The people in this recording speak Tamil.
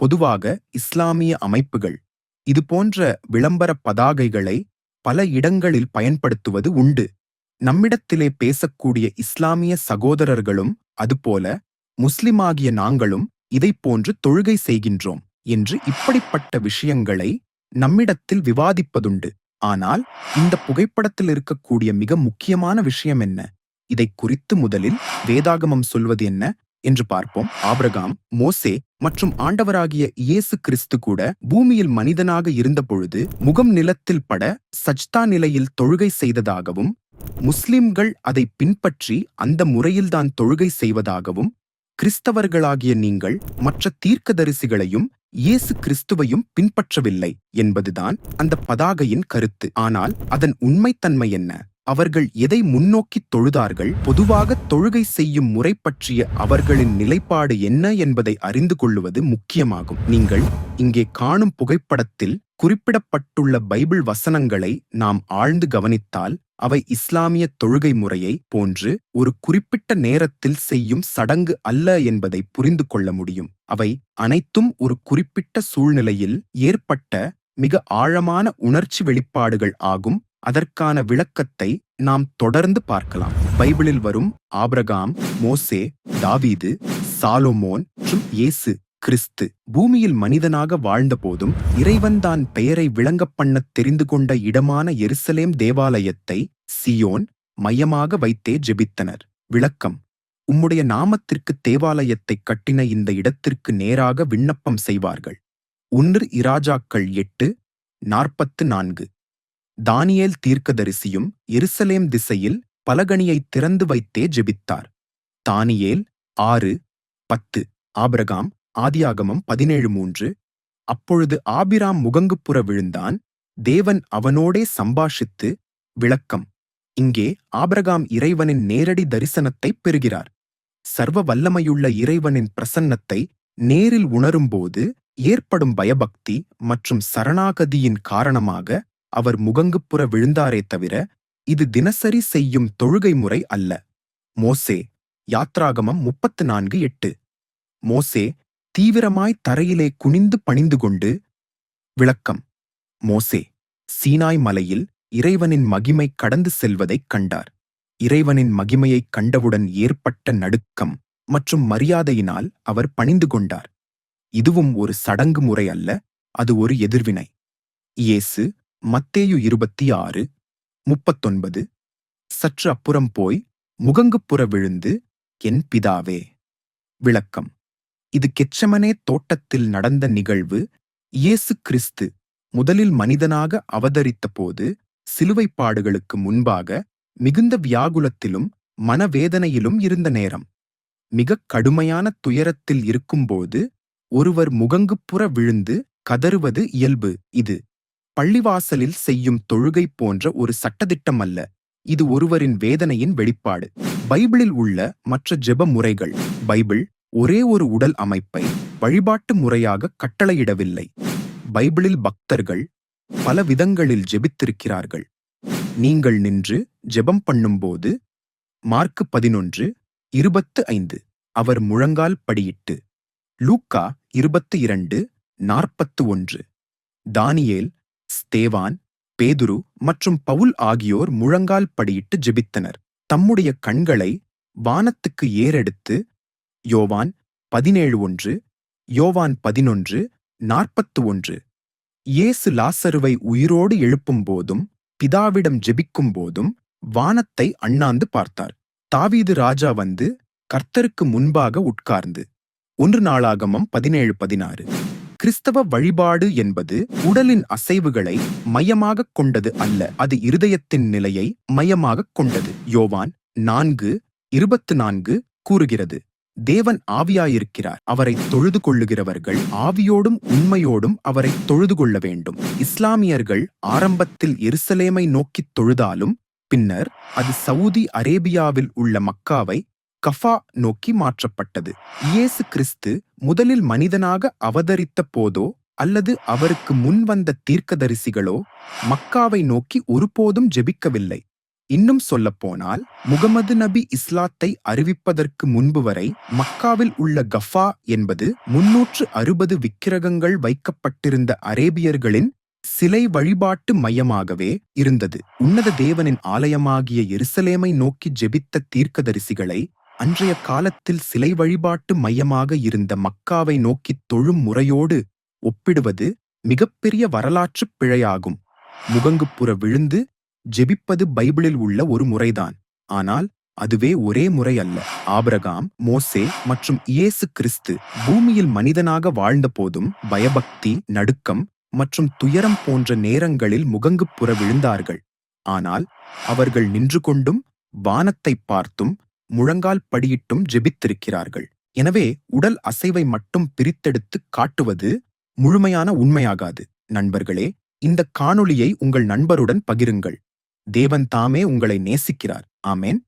பொதுவாக இஸ்லாமிய அமைப்புகள் இதுபோன்ற விளம்பர பதாகைகளை பல இடங்களில் பயன்படுத்துவது உண்டு. நம்மிடத்திலே பேசக்கூடிய இஸ்லாமிய சகோதரர்களும் அதுபோல முஸ்லிமாகிய நாங்களும் இதைப் போன்று தொழுகை செய்கின்றோம் என்று இப்படிப்பட்ட விஷயங்களை நம்மிடத்தில் விவாதிப்பதுண்டு. ஆனால் இந்த புகைப்படத்தில் இருக்கக்கூடிய மிக முக்கியமான விஷயம் என்ன? இதை குறித்து முதலில் வேதாகமம் சொல்வது என்ன? என்று பார்ப்போம். ஆபிரகாம் மோசே மற்றும் ஆண்டவராகிய இயேசு கிறிஸ்து கூட பூமியில் மனிதனாக இருந்தபொழுது முகம் நிலத்தில் பட சஜ்தா நிலையில் தொழுகை செய்ததாகவும் முஸ்லிம்கள் அதை பின்பற்றி அந்த முறையில்தான் தொழுகை செய்வதாகவும் கிறிஸ்தவர்களாகிய நீங்கள் மற்ற தீர்க்கதரிசிகளையும் இயேசு கிறிஸ்துவையும் பின்பற்றவில்லை என்பதுதான் அந்த பதாகையின் கருத்து. ஆனால் அதன் உண்மைத்தன்மை என்ன? அவர்கள் எதை முன்னோக்கித் தொழுதார்கள்? பொதுவாக தொழுகை செய்யும் முறை பற்றிய அவர்களின் நிலைப்பாடு என்ன என்பதை அறிந்து கொள்ளுவது முக்கியமாகும். நீங்கள் இங்கே காணும் புகைப்படத்தில் குறிப்பிடப்பட்டுள்ள பைபிள் வசனங்களை நாம் ஆழ்ந்து கவனித்தால் அவை இஸ்லாமிய தொழுகை முறையை போன்று ஒரு குறிப்பிட்ட நேரத்தில் செய்யும் சடங்கு அல்ல என்பதை புரிந்து கொள்ள முடியும். அவை அனைத்தும் ஒரு குறிப்பிட்ட சூழ்நிலையில் ஏற்பட்ட மிக ஆழமான உணர்ச்சி வெளிப்பாடுகள் ஆகும். அதற்கான விளக்கத்தை நாம் தொடர்ந்து பார்க்கலாம். பைபிளில் வரும் ஆபிரகாம் மோசே தாவீது சாலோமோன் மற்றும் இயேசு கிறிஸ்து பூமியில் மனிதனாக வாழ்ந்தபோதும் இறைவன் தான் பெயரை விளங்கப் பண்ணத் தெரிந்து கொண்ட இடமான எருசலேம் தேவாலயத்தை சியோன் மையமாக வைத்தே ஜெபித்தனர். விளக்கம். உம்முடைய நாமத்திற்கு தேவாலயத்தை கட்டின இந்த இடத்திற்கு நேராக விண்ணப்பம் செய்வார்கள். ஒன்று இராஜாக்கள் எட்டு நாற்பத்து நான்கு. தானியேல் தீர்க்கதரிசியும் எருசலேம் திசையில் பலகணியை திறந்து வைத்தே ஜெபித்தார். தானியேல் ஆறு பத்து ஆபிரகாம் ஆதியாகமம் பதினேழு மூன்று. அப்பொழுது ஆபிராம் முகங்குப்புற விழுந்தான். தேவன் அவனோடே சம்பாஷித்து விளக்கம் இங்கே ஆபிரகாம் இறைவனின் நேரடி தரிசனத்தை பெறுகிறார். சர்வ வல்லமையுள்ள இறைவனின் பிரசன்னத்தை நேரில் உணரும்போது ஏற்படும் பயபக்தி மற்றும் சரணாகதியின் காரணமாக அவர் முகங்குப்புற விழுந்தாரே தவிர இது தினசரி செய்யும் தொழுகை முறை அல்ல. மோசே யாத்ராகமம் முப்பத்து நான்கு எட்டு. மோசே தீவிரமாய் தரையிலே குனிந்து பணிந்து கொண்டு விளக்கம். மோசே சீனாய் மலையில் இறைவனின் மகிமை கடந்து செல்வதைக் கண்டார். இறைவனின் மகிமையைக் கண்டவுடன் ஏற்பட்ட நடுக்கம் மற்றும் மரியாதையினால் அவர் பணிந்து கொண்டார். இதுவும் ஒரு சடங்கு முறை அல்ல அது ஒரு எதிர்வினை. இயேசு மத்தேயு இருபத்தி ஆறு முப்பத்தொன்பது. சற்று அப்புறம் போய் முகங்குப்புற விழுந்து என் பிதாவே விளக்கம். இது கெச்சமனே தோட்டத்தில் நடந்த நிகழ்வு. இயேசு கிறிஸ்து முதலில் மனிதனாக அவதரித்தபோது சிலுவைப் பாடுகளுக்கு முன்பாக மிகுந்த வியாகுலத்திலும் மனவேதனையிலும் இருந்த நேரம். மிகக் கடுமையான துயரத்தில் இருக்கும்போது ஒருவர் முகங்குப்புற விழுந்து கதறுவது இயல்பு இது. பள்ளிவாசலில் செய்யும் தொழுகை போன்ற ஒரு சட்டதிட்டம் அல்ல இது ஒருவரின் வேதனையின் வெளிப்பாடு. பைபிளில் உள்ள மற்ற ஜெப முறைகள் பைபிள் ஒரே ஒரு உடல் அமைப்பை வழிபாட்டு முறையாக கட்டளையிடவில்லை. பைபிளில் பக்தர்கள் பல விதங்களில் ஜெபித்திருக்கிறார்கள். நீங்கள் நின்று ஜெபம் பண்ணும்போது மார்க்கு பதினொன்று இருபத்து ஐந்து அவர் முழங்கால் படியிட்டு லூக்கா இருபத்து இரண்டு நாற்பத்து ஒன்று தானியேல் ஸ்தேவான் பேதுரு மற்றும் பவுல் ஆகியோர் முழங்கால் படியிட்டு ஜெபித்தனர். தம்முடைய கண்களை வானத்துக்கு ஏறெடுத்து யோவான் பதினேழு ஒன்று யோவான் பதினொன்று நாற்பத்து ஒன்று. இயேசு லாசருவை உயிரோடு எழுப்பும் போதும் பிதாவிடம் ஜெபிக்கும் போதும் வானத்தை அண்ணாந்து பார்த்தார். தாவீது ராஜா வந்து கர்த்தருக்கு முன்பாக உட்கார்ந்து. ஒன்று நாளாகமம் பதினேழு பதினாறு. கிறிஸ்தவ வழிபாடு என்பது உடலின் அசைவுகளை மையமாகக் கொண்டது அல்ல. அது இருதயத்தின் நிலையை மையமாகக் கொண்டது. யோவான் நான்கு இருபத்து நான்கு கூறுகிறது. தேவன் ஆவியாயிருக்கிறார். அவரை தொழுது கொள்ளுகிறவர்கள் ஆவியோடும் உண்மையோடும் அவரை தொழுது கொள்ள வேண்டும். இஸ்லாமியர்கள் ஆரம்பத்தில் எருசலேமை நோக்கித் தொழுதாலும் பின்னர் அது சவுதி அரேபியாவில் உள்ள மக்காவை கஃபா நோக்கி மாற்றப்பட்டது. இயேசு கிறிஸ்து முதலில் மனிதனாக அவதரித்த போதோ அல்லது அவருக்கு முன் வந்த தீர்க்கதரிசிகளோ மக்காவை நோக்கி ஒருபோதும் ஜெபிக்கவில்லை. இன்னும் சொல்லப்போனால் முகமது நபி இஸ்லாத்தை அறிவிப்பதற்கு முன்பு வரை மக்காவில் உள்ள கஃபா என்பது முன்னூற்று அறுபது விக்கிரகங்கள் வைக்கப்பட்டிருந்த அரேபியர்களின் சிலை வழிபாட்டு மையமாகவே இருந்தது. உன்னத தேவனின் ஆலயமாகிய எருசலேமை நோக்கி ஜெபித்த தீர்க்கதரிசிகளை அன்றைய காலத்தில் சிலை வழிபாட்டு மையமாக இருந்த மக்காவை நோக்கி தொழும் முறையோடு ஒப்பிடுவது மிகப்பெரிய வரலாற்றுப் பிழையாகும். முகங்குப்புற விழுந்து ஜெபிப்பது பைபிளில் உள்ள ஒரு முறைதான். ஆனால் அதுவே ஒரே முறை அல்ல. ஆபிரகாம் மோசே மற்றும் இயேசு கிறிஸ்து பூமியில் மனிதனாக வாழ்ந்தபோதும் பயபக்தி நடுக்கம் மற்றும் துயரம் போன்ற நேரங்களில் முகங்குப்புற விழுந்தார்கள். ஆனால் அவர்கள் நின்று கொண்டும் வானத்தை பார்த்தும் முழங்கால் படியிட்டும் ஜெபித்திருக்கிறார்கள். எனவே உடல் அசைவை மட்டும் பிரித்தெடுத்து காட்டுவது முழுமையான உண்மையாகாது. நண்பர்களே இந்த காணொளியை உங்கள் நண்பருடன் பகிருங்கள். தேவன் தாமே உங்களை நேசிக்கிறார். ஆமேன்.